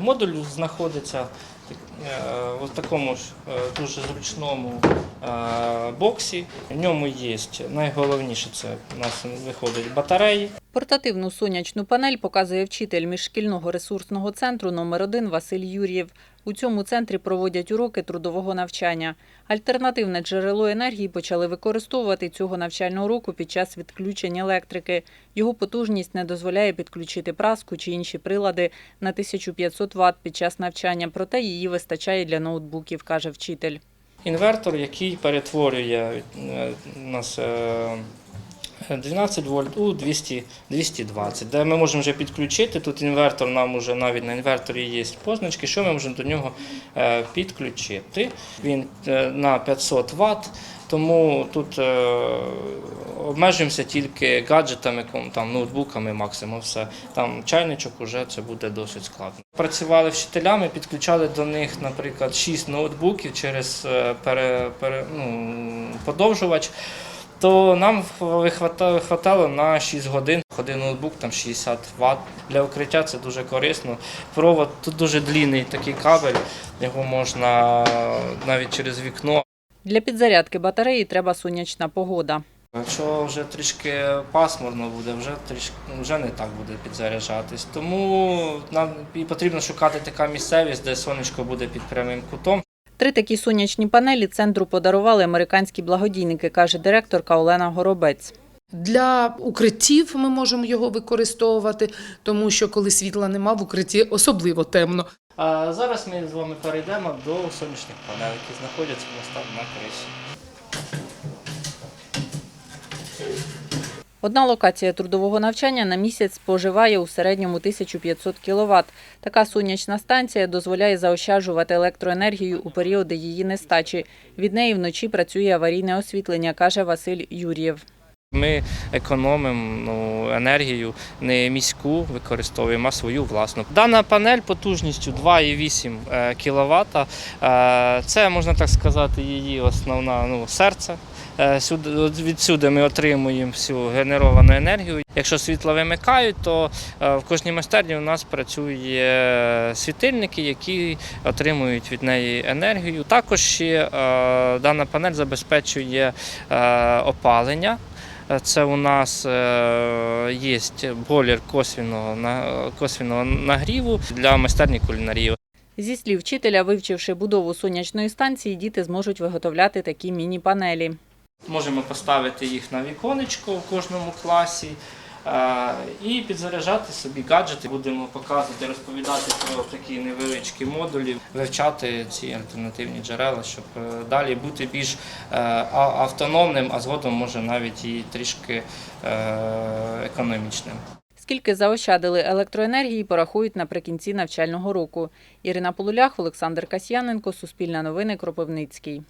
Модуль знаходиться е, в такому ж е, дуже зручному е, боксі. В ньому є найголовніше це у нас виходить батареї. Портативну сонячну панель показує вчитель міжшкільного ресурсного центру номер 1 Василь Юр'єв. У цьому центрі проводять уроки трудового навчання. Альтернативне джерело енергії почали використовувати цього навчального року під час відключення електрики. Його потужність не дозволяє підключити праску чи інші прилади на 1500 Вт під час навчання, проте її вистачає для ноутбуків, каже вчитель. Інвертор, який перетворює е, нас е, 12 вольт у 200, 220, де ми можемо вже підключити. Тут інвертор, нам вже навіть на інверторі є позначки, що ми можемо до нього е, підключити. Він е, на 500 Вт, тому тут е, обмежуємося тільки гаджетами, там, ноутбуками максимум все. Там чайничок уже це буде досить складно. Працювали вчителями, підключали до них, наприклад, 6 ноутбуків через пере, пере, ну, подовжувач. То нам вихватало на 6 годин. Один ноутбук там 60 Вт. Для укриття це дуже корисно. Провод тут дуже длінний такий кабель, його можна навіть через вікно. Для підзарядки батареї треба сонячна погода. Якщо вже трішки пасмурно буде, вже трішки вже не так буде підзаряджатись. Тому нам і потрібно шукати така місцевість, де сонечко буде під прямим кутом. Три такі сонячні панелі центру подарували американські благодійники, каже директорка Олена Горобець. Для укриттів ми можемо його використовувати, тому що коли світла нема в укритті особливо темно. А зараз ми з вами перейдемо до сонячних панелей, які знаходяться на криші. Одна локація трудового навчання на місяць споживає у середньому 1500 кВт. Така сонячна станція дозволяє заощаджувати електроенергію у періоди її нестачі. Від неї вночі працює аварійне освітлення, каже Василь Юр'єв. Ми економимо ну, енергію не міську використовуємо, а свою власну. Дана панель потужністю 2,8 кВт. Це можна так сказати, її основна ну, серце. Е, сюди- Відсюди ми отримуємо всю генеровану енергію. Якщо світло вимикають, то е, в кожній майстерні у нас працює світильники, які отримують від неї енергію. Також ще е, дана панель забезпечує опалення. Це у нас є бойлер косвіного, косвіного нагріву для майстерні кулінарії. Зі слів вчителя, вивчивши будову сонячної станції, діти зможуть виготовляти такі міні-панелі. Можемо поставити їх на віконечко в кожному класі е, і підзаряджати собі гаджети. Будемо показувати, розповідати про такі невеличкі модулі, вивчати ці альтернативні джерела, щоб е, далі бути більш е, автономним, а згодом може навіть і трішки економічним. Скільки заощадили електроенергії, порахують наприкінці навчального року. Ірина Полулях, Олександр Касьяненко, Суспільне новини, Кропивницький.